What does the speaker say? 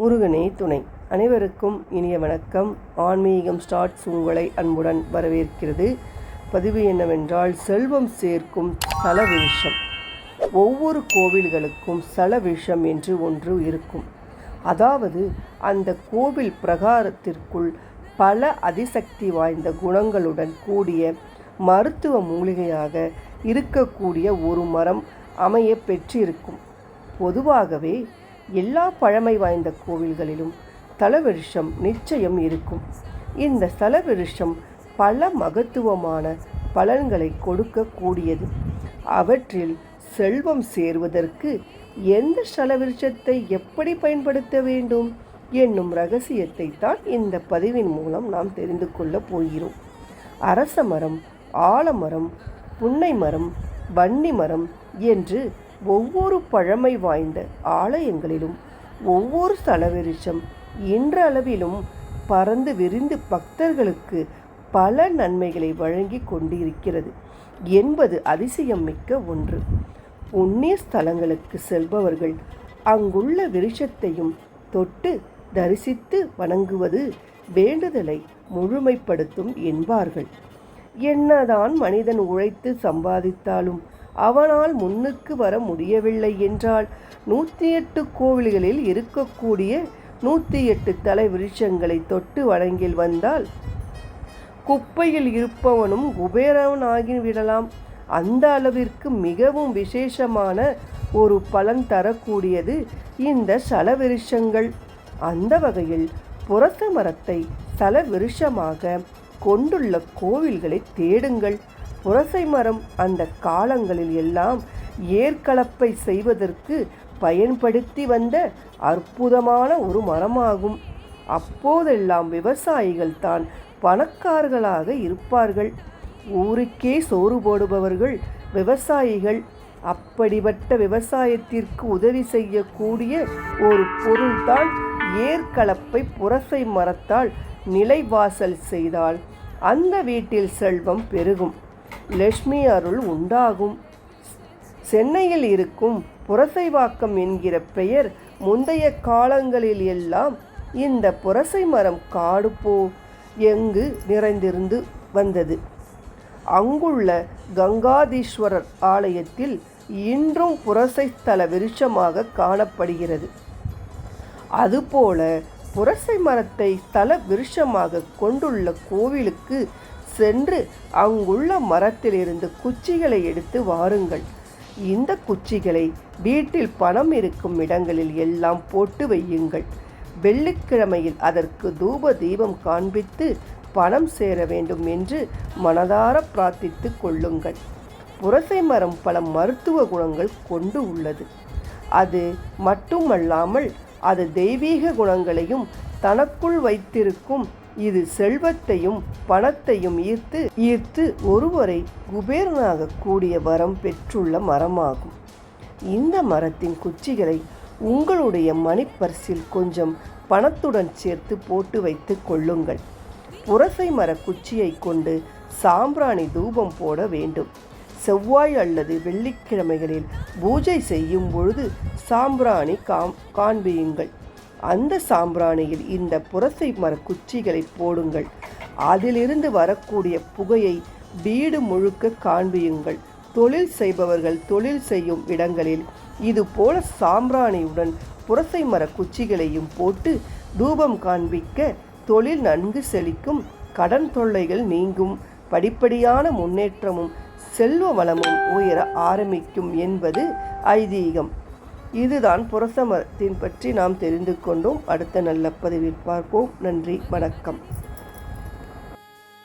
முருகனே துணை. அனைவருக்கும் இனிய வணக்கம். ஆன்மீகம் ஸ்டார்ட்ஸ் உங்களை அன்புடன் வரவேற்கிறது. பதிவு என்னவென்றால் செல்வம் சேர்க்கும் ஸ்தலவிருஷம் ஒவ்வொரு கோவில்களுக்கும் ஸ்தலவிருஷம் என்று ஒன்று இருக்கும். அதாவது அந்த கோவில் பிரகாரத்திற்குள் பல அதிசக்தி வாய்ந்த குணங்களுடன் கூடிய மருத்துவ மூலிகையாக இருக்கக்கூடிய ஒரு மரம் அமைய பெற்றிருக்கும். பொதுவாகவே எல்லா பழமை வாய்ந்த கோவில்களிலும் தலவிருஷம் நிச்சயம் இருக்கும். இந்த தலவிருஷம் பல மகத்துவமான பலன்களை கொடுக்கக்கூடியது. அவற்றில் செல்வம் சேர்வதற்கு எந்த ஸ்தலவிருஷத்தை எப்படி பயன்படுத்த வேண்டும் என்னும் ரகசியத்தை தான் இந்த பதிவின் மூலம் நாம் தெரிந்து கொள்ளப் போகிறோம். அரச மரம் ஆலமரம் புன்னை மரம் வன்னி மரம் என்று ஒவ்வொரு பழமை வாய்ந்த ஆலயங்களிலும் ஒவ்வொரு ஸ்தலவெரிச்சம் இன்றளவிலும் பறந்து விரிந்து பக்தர்களுக்கு பல நன்மைகளை வழங்கி கொண்டிருக்கிறது என்பது அதிசயம் மிக்க ஒன்று. புண்ணிய ஸ்தலங்களுக்கு செல்பவர்கள் அங்குள்ள விருஷத்தையும் தொட்டு தரிசித்து வணங்குவது வேண்டுதலை முழுமைப்படுத்தும் என்பார்கள். என்னதான் மனிதன் உழைத்து சம்பாதித்தாலும் அவனால் முன்னுக்கு வர முடியவில்லை என்றால் நூற்றி எட்டு கோவில்களில் இருக்கக்கூடிய நூற்றி எட்டு தலை விருட்சங்களை தொட்டு வணங்கில் வந்தால் குப்பையில் இருப்பவனும் குபேரவனாகி விடலாம். அந்த அளவிற்கு மிகவும் விசேஷமான ஒரு பலன் தரக்கூடியது இந்த சலவிருஷங்கள் அந்த வகையில் புரச மரத்தை சலவிருஷமாக கொண்டுள்ள கோவில்களை தேடுங்கள். புரசை மரம் அந்த காலங்களில் எல்லாம் ஏற்கலப்பை செய்வதற்கு பயன்படுத்தி வந்த அற்புதமான ஒரு மரமாகும். அப்போதெல்லாம் விவசாயிகள் தான் பணக்காரர்களாக இருப்பார்கள். ஊருக்கே சோறு போடுபவர்கள் விவசாயிகள். அப்படிப்பட்ட விவசாயத்திற்கு உதவி செய்யக்கூடிய ஒரு பொருள்தான் ஏற்கலப்பை புரசை மரத்தால் நிலைவாசல் செய்தால் அந்த வீட்டில் செல்வம் பெருகும். லட்சுமி அருள் உண்டாகும். சென்னையில் இருக்கும் புரசைவாக்கம் என்கிற பெயர் முந்தைய காலங்களில் எல்லாம் இந்த புரசை மரம் காடு போ எங்கு நிறைந்திருந்து வந்தது. அங்குள்ள கங்காதீஸ்வரர் ஆலயத்தில் இன்றும் புரசை ஸ்தல விருட்சமாக காணப்படுகிறது. அதுபோல புரசை மரத்தை ஸ்தல விருட்சமாக கொண்டுள்ள கோவிலுக்கு சென்று அங்குள்ள மரத்திலிருந்து குச்சிகளை எடுத்து வாருங்கள். இந்த குச்சிகளை வீட்டில் பணம் இருக்கும் இடங்களில் எல்லாம் போட்டு வையுங்கள். வெள்ளிக்கிழமையில் அதற்கு தூப தீபம் காண்பித்து பணம் சேர வேண்டும் என்று மனதார பிரார்த்தித்து கொள்ளுங்கள். புரசை மரம் பல மருத்துவ குணங்கள் கொண்டு உள்ளது. அது மட்டுமல்லாமல் அது தெய்வீக குணங்களையும் தனக்குள் வைத்திருக்கும் இது செல்வத்தையும் பணத்தையும் ஈர்த்து ஈர்த்து ஒருவரை குபேரனாக கூடிய வரம் பெற்றுள்ள மரமாகும். இந்த மரத்தின் குச்சிகளை உங்களுடைய மணிப்பர்சில் கொஞ்சம் பணத்துடன் சேர்த்து போட்டு வைத்து கொள்ளுங்கள். புரசை மர குச்சியை கொண்டு சாம்பிராணி தூபம் போட வேண்டும். செவ்வாய் அல்லது வெள்ளிக்கிழமைகளில் பூஜை செய்யும் பொழுது சாம்பிராணி காம் காண்பியுங்கள். அந்த சாம்பிராணியில் இந்த புரசை மர குச்சிகளை போடுங்கள். அதிலிருந்து வரக்கூடிய புகையை வீடு முழுக்க காண்பியுங்கள். தொழில் செய்பவர்கள் தொழில் செய்யும் இடங்களில் இது போல சாம்பிராணியுடன் புரசை மர குச்சிகளையும் போட்டு தூபம் காண்பிக்க தொழில் நன்கு செழிக்கும். கடன் தொல்லைகள் நீங்கும். படிப்படியான முன்னேற்றமும் செல்வ வளமும் உயர ஆரம்பிக்கும் என்பது ஐதீகம். இதுதான் புரசமரத்தின் பற்றி நாம் தெரிந்து கொண்டோம். அடுத்த நல்ல பதிவில் பார்ப்போம். நன்றி வணக்கம்.